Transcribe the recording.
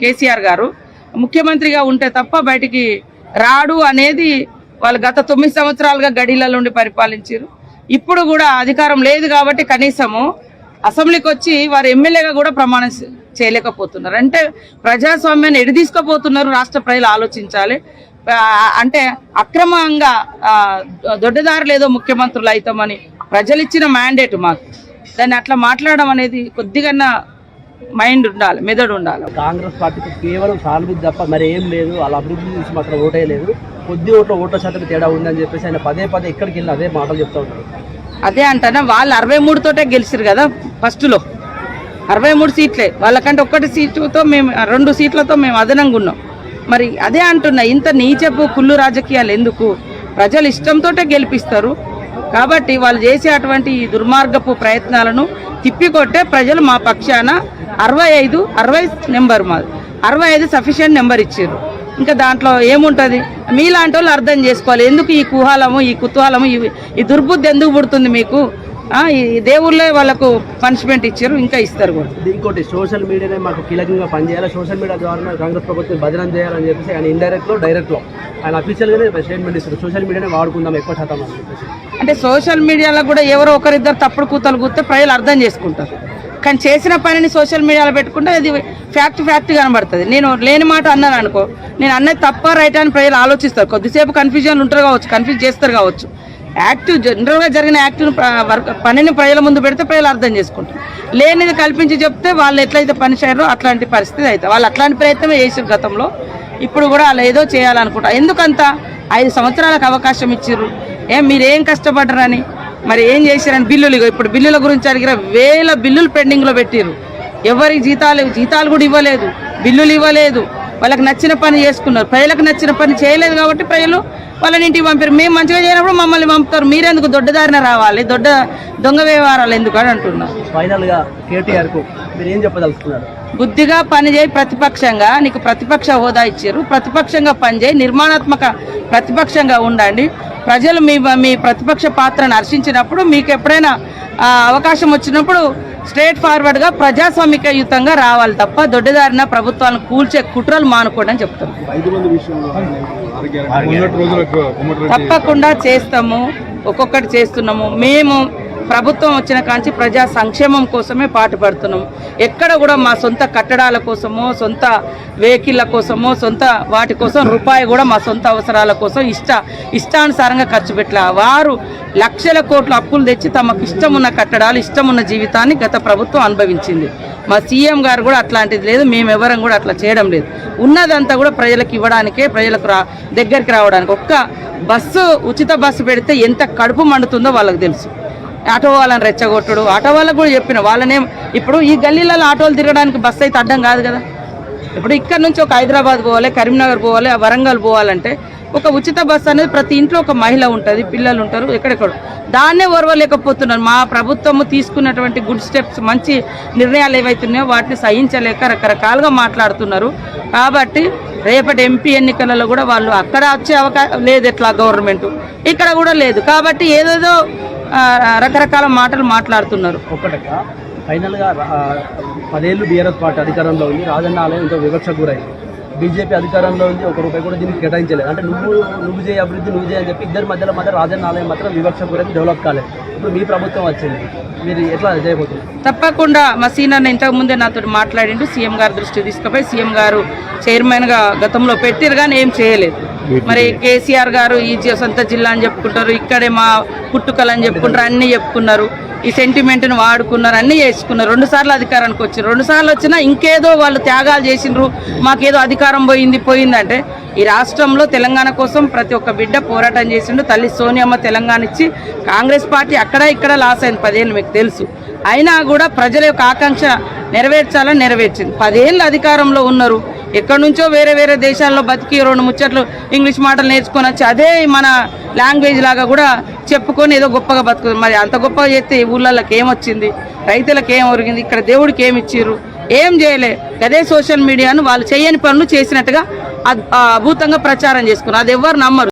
కేసీఆర్ గారు. ముఖ్యమంత్రిగా ఉంటే తప్ప బయటికి రాడు అనేది వాళ్ళు గత తొమ్మిది సంవత్సరాలుగా గడిలలో ఉండి పరిపాలించారు. ఇప్పుడు కూడా అధికారం లేదు కాబట్టి కనీసము అసెంబ్లీకి వచ్చి వారు ఎమ్మెల్యేగా కూడా ప్రమాణం చేయలేకపోతున్నారు. అంటే ప్రజాస్వామ్యాన్ని ఎడిదీసుకోపోతున్నారు రాష్ట్ర ప్రజలు ఆలోచించాలి. అంటే అక్రమంగా ఆ, ఏదో ముఖ్యమంత్రులు అవుతామని ప్రజలు ఇచ్చిన మ్యాండేట్ మాకు. దాన్ని అట్లా మాట్లాడడం అనేది కొద్దిగా మైండ్ ఉండాలి మెదడు ఉండాలి. కాంగ్రెస్ పార్టీకి కేవలం సానుభూతి తప్ప మరి ఏం లేదు వాళ్ళ అభివృద్ధి చూసి మాత్రం ఓటే లేదు. కొద్ది ఓట్ల ఓట్ల శాతం తేడా ఉందని చెప్పేసి ఆయన పదే పదే ఎక్కడికి వెళ్ళి అదే మాటలు చెప్తా ఉంటారు అదే అంటానా? వాళ్ళు అరవై మూడుతోటే గెలిచారు కదా ఫస్ట్లో అరవై మూడు సీట్లే. వాళ్ళకంటే ఒక్కటి సీటుతో మేము రెండు సీట్లతో మేము అదనంగా ఉన్నాం. మరి అదే అంటున్నా ఇంత నీచపు కుళ్ళు రాజకీయాలు ఎందుకు? ప్రజలు ఇష్టంతోటే గెలిపిస్తారు. కాబట్టి వాళ్ళు చేసే అటువంటి ఈ దుర్మార్గపు ప్రయత్నాలను తిప్పికొట్టే ప్రజలు మా పక్షాన అరవై ఐదు అరవై నెంబర్ మాది. అరవై ఐదు సఫిషియెంట్ నెంబర్ ఇచ్చారు ఇంకా దాంట్లో ఏముంటుంది? మీలాంటి వాళ్ళు అర్థం చేసుకోవాలి. ఎందుకు ఈ కుహాలము ఈ కుతూహలము ఈ- దుర్బుద్ధి ఎందుకు పుడుతుంది మీకు? ఈ దేవుళ్ళే వాళ్ళకు పనిష్మెంట్ ఇచ్చారు ఇంకా ఇస్తారు కూడా. ఇంకోటి సోషల్ మీడియానే మాకు కీలకంగా పనిచేయాలి. సోషల్ మీడియా ద్వారా కాంగ్రెస్ ప్రభుత్వం భజనం చేయాలని చెప్పేసి ఆయన ఇండైరెక్ట్లో డైరెక్ట్లో ఆయన అఫీషియల్గానే స్టేట్మెంట్ ఇస్తారు సోషల్ మీడియానే వాడుకుందాం ఎక్కువ శాతం అంటే సోషల్ మీడియాలో కూడా ఎవరో ఒకరిద్దరు తప్పుడు కూతలు కూస్తే ప్రజలు అర్థం చేసుకుంటారు. కానీ చేసిన పనిని సోషల్ మీడియాలో పెట్టుకుంటే అది ఫ్యాక్ట్ ఫ్యాక్ట్ కనబడుతుంది. నేను లేని మాట అన్నాను అనుకో నేను అన్నది తప్ప రైట్ అని ప్రజలు ఆలోచిస్తారు. కొద్దిసేపు కన్ఫ్యూజన్ ఉంటారు కావచ్చు కన్ఫ్యూజ్ చేస్తారు కావచ్చు. యాక్టివ్ జనరల్గా జరిగిన యాక్టివ్ వర్క్ పనిని ప్రజల ముందు పెడితే ప్రజలు అర్థం చేసుకుంటారు. లేనిది కల్పించి చెప్తే వాళ్ళు ఎట్లయితే పని చేయరో అట్లాంటి పరిస్థితి అవుతుంది. వాళ్ళు అట్లాంటి ప్రయత్నమే చేసారు గతంలో. ఇప్పుడు కూడా వాళ్ళు ఏదో చేయాలనుకుంటారు. ఎందుకంత? ఐదు సంవత్సరాలకు అవకాశం ఇచ్చారు ఏం మీరేం కష్టపడరని మరి ఏం చేశారని బిల్లులు ఇప్పుడు బిల్లుల గురించి అడిగిన వేల బిల్లులు పెండింగ్లో పెట్టిర్రు. ఎవరికి జీతాలు జీతాలు కూడా ఇవ్వలేదు బిల్లులు ఇవ్వలేదు. వాళ్ళకి నచ్చిన పని చేసుకున్నారు. ప్రజలకు నచ్చిన పని చేయలేదు కాబట్టి ప్రజలు వాళ్ళని ఇంటికి పంపారు మేము మంచిగా చేయనప్పుడు మమ్మల్ని పంపుతారు. మీరెందుకు దొడ్డదారిన రావాలి? దొడ్డ దొంగ వ్యవహారాలు ఎందుకు అని అంటున్నారు. ఫైనల్గా కేటీఆర్కు మీరు ఏం చెప్పదలుచుకున్నారు? బుద్ధిగా పనిచేయి ప్రతిపక్షంగా నీకు ప్రతిపక్ష హోదా ఇచ్చారు. ప్రతిపక్షంగా పనిచేయి నిర్మాణాత్మక ప్రతిపక్షంగా ఉండండి. ప్రజలు మీ మీ ప్రతిపక్ష పాత్రను హర్షించినప్పుడు మీకు ఎప్పుడైనా అవకాశం వచ్చినప్పుడు స్ట్రేట్ ఫార్వర్డ్గా ప్రజాస్వామికయుతంగా రావాలి తప్ప దొడ్డిదారిన ప్రభుత్వాలను కూల్చే కుట్రలు మానుకోండి అని చెప్తాను ఐదు మంది విషయంలో మొన్నటి రోజులకు కోమటిరెడ్డి తప్పకుండా చేస్తాము. ఒక్కొక్కటి చేస్తున్నాము. మేము ప్రభుత్వం వచ్చిన కాంచి ప్రజా సంక్షేమం కోసమే పాటుపడుతున్నాం ఎక్కడ కూడా మా సొంత కట్టడాల కోసమో సొంత వెహికల్ల కోసమో సొంత వాటి కోసం రూపాయి కూడా మా సొంత అవసరాల కోసం ఇష్ట ఇష్టానుసారంగా ఖర్చు పెట్టలే. వారు లక్షల కోట్ల అప్పులు తెచ్చి తమకు ఇష్టమున్న కట్టడాలు ఇష్టం ఉన్న జీవితాన్ని గత ప్రభుత్వం అనుభవించింది. మా సీఎం గారు కూడా అట్లాంటిది లేదు మేము ఎవరం కూడా అట్లా చేయడం లేదు. ఉన్నదంతా కూడా ప్రజలకు ఇవ్వడానికే ప్రజలకు రా దగ్గరికి రావడానికి. ఒక్క బస్సు ఉచిత బస్సు పెడితే ఎంత కడుపు మండుతుందో వాళ్ళకి తెలుసు. ఆటో వాళ్ళని రెచ్చగొట్టుడు. ఆటో వాళ్ళకు కూడా చెప్పిన వాళ్ళనేం ఇప్పుడు ఈ గల్లీలలో ఆటోలు తిరగడానికి బస్సు అయితే అడ్డం కాదు కదా. ఇప్పుడు ఇక్కడ నుంచి ఒక హైదరాబాద్ పోవాలి కరీంనగర్ పోవాలి వరంగల్ పోవాలంటే ఒక ఉచిత బస్సు అనేది ప్రతి ఇంట్లో ఒక మహిళ ఉంటుంది పిల్లలు ఉంటారు ఎక్కడెక్కడ. దాన్నే ఓర్వలేకపోతున్నారు. మా ప్రభుత్వము తీసుకున్నటువంటి గుడ్ స్టెప్స్ మంచి నిర్ణయాలు ఏవైతున్నాయో వాటిని సహించలేక రకరకాలుగా మాట్లాడుతున్నారు. కాబట్టి రేపటి ఎంపీ ఎన్నికలలో కూడా వాళ్ళు అక్కడ వచ్చే అవకాశం లేదు ఎట్లా గవర్నమెంట్? ఇక్కడ కూడా లేదు. కాబట్టి ఏదేదో రకరకాల మాటలు మాట్లాడుతున్నారు. ఒక్కటక్క ఫైనల్గా పదేళ్ళు బీఆర్ఎస్ పార్టీ అధికారంలో ఉంది. రాజన్న ఆలయం ఎంతో వివక్ష గురైంది. బీజేపీ అధికారంలో ఉంది ఒక రూపాయి కూడా దీనికి కేటాయించలేదు. అంటే నువ్వు నువ్వు చేయ అభివృద్ధి నువ్వు చేయ అని చెప్పి ఇద్దరి మధ్యలో మధ్య రాజన్న ఆలయం మాత్రం వివక్ష గురించి డెవలప్ కాలేదు. ఇప్పుడు మీ ప్రభుత్వం వచ్చింది. మీరు ఎట్లా చేయబోతుంది తప్పకుండా. మా సీనియర్ ఇంతకు ముందే నాతో మాట్లాడిండు. సీఎం గారి దృష్టి తీసుకుపోయి సీఎం గారు చైర్మన్గా గతంలో పెట్టారు కానీ ఏం చేయలేదు. మరి కేసీఆర్ గారు ఈ సొంత జిల్లా అని చెప్పుకుంటారు. ఇక్కడే మా పుట్టుకలు అని చెప్పుకుంటారు అన్నీ చెప్పుకున్నారు. ఈ సెంటిమెంట్ని వాడుకున్నారు అన్నీ చేసుకున్నారు. రెండు సార్లు అధికారానికి వచ్చారు రెండు సార్లు వచ్చినా ఇంకేదో వాళ్ళు త్యాగాలు చేసిండ్రు. మాకేదో అధికారం పోయింది పోయిందంటే ఈ రాష్ట్రంలో తెలంగాణ కోసం ప్రతి ఒక్క బిడ్డ పోరాటం చేసిండు. తల్లి సోనియమ్మ తెలంగాణ ఇచ్చి కాంగ్రెస్ పార్టీ అక్కడ ఇక్కడ లాస్ అయింది పదేళ్ళు మీకు తెలుసు. అయినా కూడా ప్రజల యొక్క ఆకాంక్ష నెరవేర్చాలని నెరవేర్చింది. పదేళ్ళు అధికారంలో ఉన్నారు. ఎక్కడి నుంచో వేరే వేరే దేశాల్లో బతికి రెండు ముచ్చట్లు ఇంగ్లీష్ మాటలు నేర్చుకొని వచ్చి అదే మన లాంగ్వేజ్ లాగా కూడా చెప్పుకొని ఏదో గొప్పగా బతుకు మరి అంత గొప్పగా చేస్తే ఈ ఊళ్ళకి ఏమొచ్చింది? రైతులకు ఏం ఒరిగింది? ఇక్కడ దేవుడికి ఏమి ఇచ్చిర్రు? ఏం చేయలే. అదే సోషల్ మీడియాను వాళ్ళు చేయని పనులు చేసినట్టుగా ఆ అద్భుతంగా ప్రచారం చేసుకున్నారు. అది ఎవ్వరు నమ్మరు.